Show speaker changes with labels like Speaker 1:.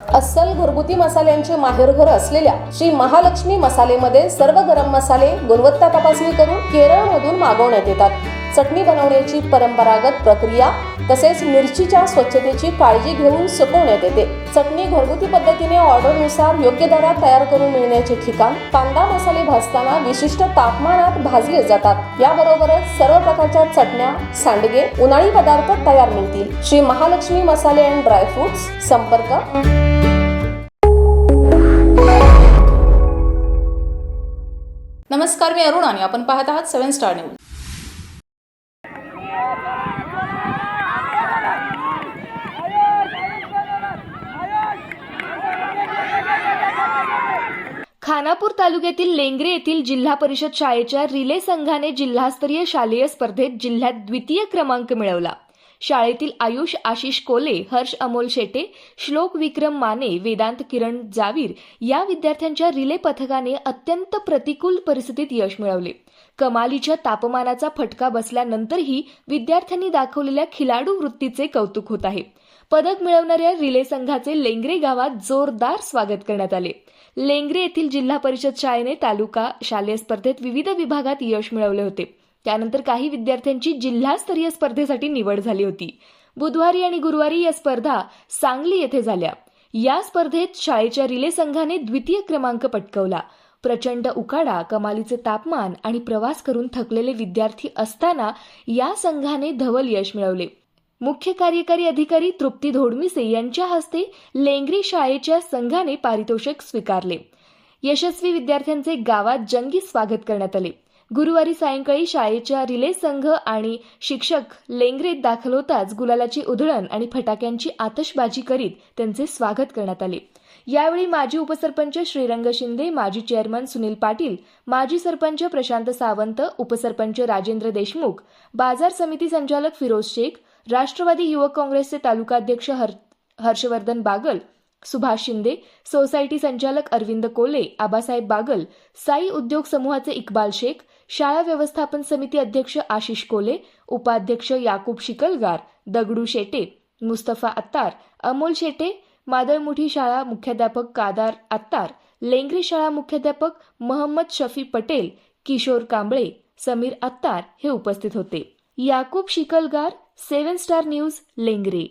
Speaker 1: अस्सल घरगुती मसाल्यांचे माहेरघर असलेल्या श्री महालक्ष्मी मसालेमध्ये सर्व गरम मसाले गुणवत्ता तपासणी करून केरळमधून मागवण्यात येतात. चटणी बनवण्याची परंपरागत प्रक्रिया तसेच मिरचीच्या स्वच्छतेची काळजी घेऊन सुकवण्यात येते. चटणी घरगुती पद्धतीने ऑर्डरनुसार योग्य दरात तयार करून मिळण्याचे ठिकाण कांदा मसाले भाजताना विशिष्ट तापमानात भाजले जातात. याबरोबरच सर्व प्रकारच्या चटण्या सांडगे उन्हाळी पदार्थ तयार मिळतील. श्री महालक्ष्मी मसाले अँड ड्रायफ्रुट्स संपर्क.
Speaker 2: नमस्कार मी अरुण आणि आपण पाहत आहात सेव्हन स्टार न्यूज.
Speaker 3: खानापूर तालुक्यातील लेंगरे येथील जिल्हा परिषद शाळेच्या रिले संघाने जिल्हास्तरीय शालेय स्पर्धेत जिल्ह्यात द्वितीय क्रमांक मिळवला. शाळेतील आयुष आशिष कोले हर्ष अमोल शेटे श्लोक विक्रम माने वेदांत किरण जावीर या विद्यार्थ्यांच्या रिले पथकाने अत्यंत प्रतिकूल परिस्थितीत यश मिळवले. कमालीच्या तापमानाचा फटका बसल्यानंतरही विद्यार्थ्यांनी दाखवलेल्या खिलाडू वृत्तीचे कौतुक होत आहे. पदक मिळवणाऱ्या रिले संघाचे लेंगरे गावात जोरदार स्वागत करण्यात आले. लेंगरे येथील जिल्हा परिषद शाळेने तालुका शालेय स्पर्धेत विविध विभागात यश मिळवले होते. त्यानंतर काही विद्यार्थ्यांची जिल्हास्तरीय स्पर्धेसाठी निवड झाली होती. बुधवारी आणि गुरुवारी या स्पर्धा सांगली येथे झाल्या. या स्पर्धेत शाळेच्या रिले संघाने द्वितीय क्रमांक पटकवला. प्रचंड उकाडा कमालीचे तापमान आणि प्रवास करून थकलेले विद्यार्थी असताना या संघाने धवल यश मिळवले. मुख्य कार्यकारी अधिकारी तृप्ती धोडमिसे यांच्या हस्ते लेंगरी शाळेच्या संघाने पारितोषिक स्वीकारले. यशस्वी विद्यार्थ्यांचे गावात जंगी स्वागत करण्यात आले. गुरुवारी सायंकाळी शाळेच्या रिले संघ आणि शिक्षक लेंगरेत दाखल होताच गुलालाची उधळण आणि फटाक्यांची आतषबाजी करीत त्यांचे स्वागत करण्यात आले. यावेळी माजी उपसरपंच श्रीरंग शिंदे माजी चेअरमन सुनील पाटील माजी सरपंच प्रशांत सावंत उपसरपंच राजेंद्र देशमुख बाजार समिती संचालक फिरोज शेख राष्ट्रवादी युवक काँग्रेसचे तालुकाध्यक्ष हर हर्षवर्धन बागल सुभाष शिंदे सोसायटी संचालक अरविंद कोले आबासाहेब बागल साई उद्योग समूहाचे इक्बाल शेख शाळा व्यवस्थापन समिती अध्यक्ष आशिष कोले उपाध्यक्ष याकूब शिकलगार दगडू शेटे मुस्तफा अत्तार अमोल शेटे मादळमुठी शाळा मुख्याध्यापक कादार अत्तार लेंगरी शाळा मुख्याध्यापक महम्मद शफी पटेल किशोर कांबळे समीर अत्तार हे उपस्थित होते. Yakub Shikalgar seven star news Lengre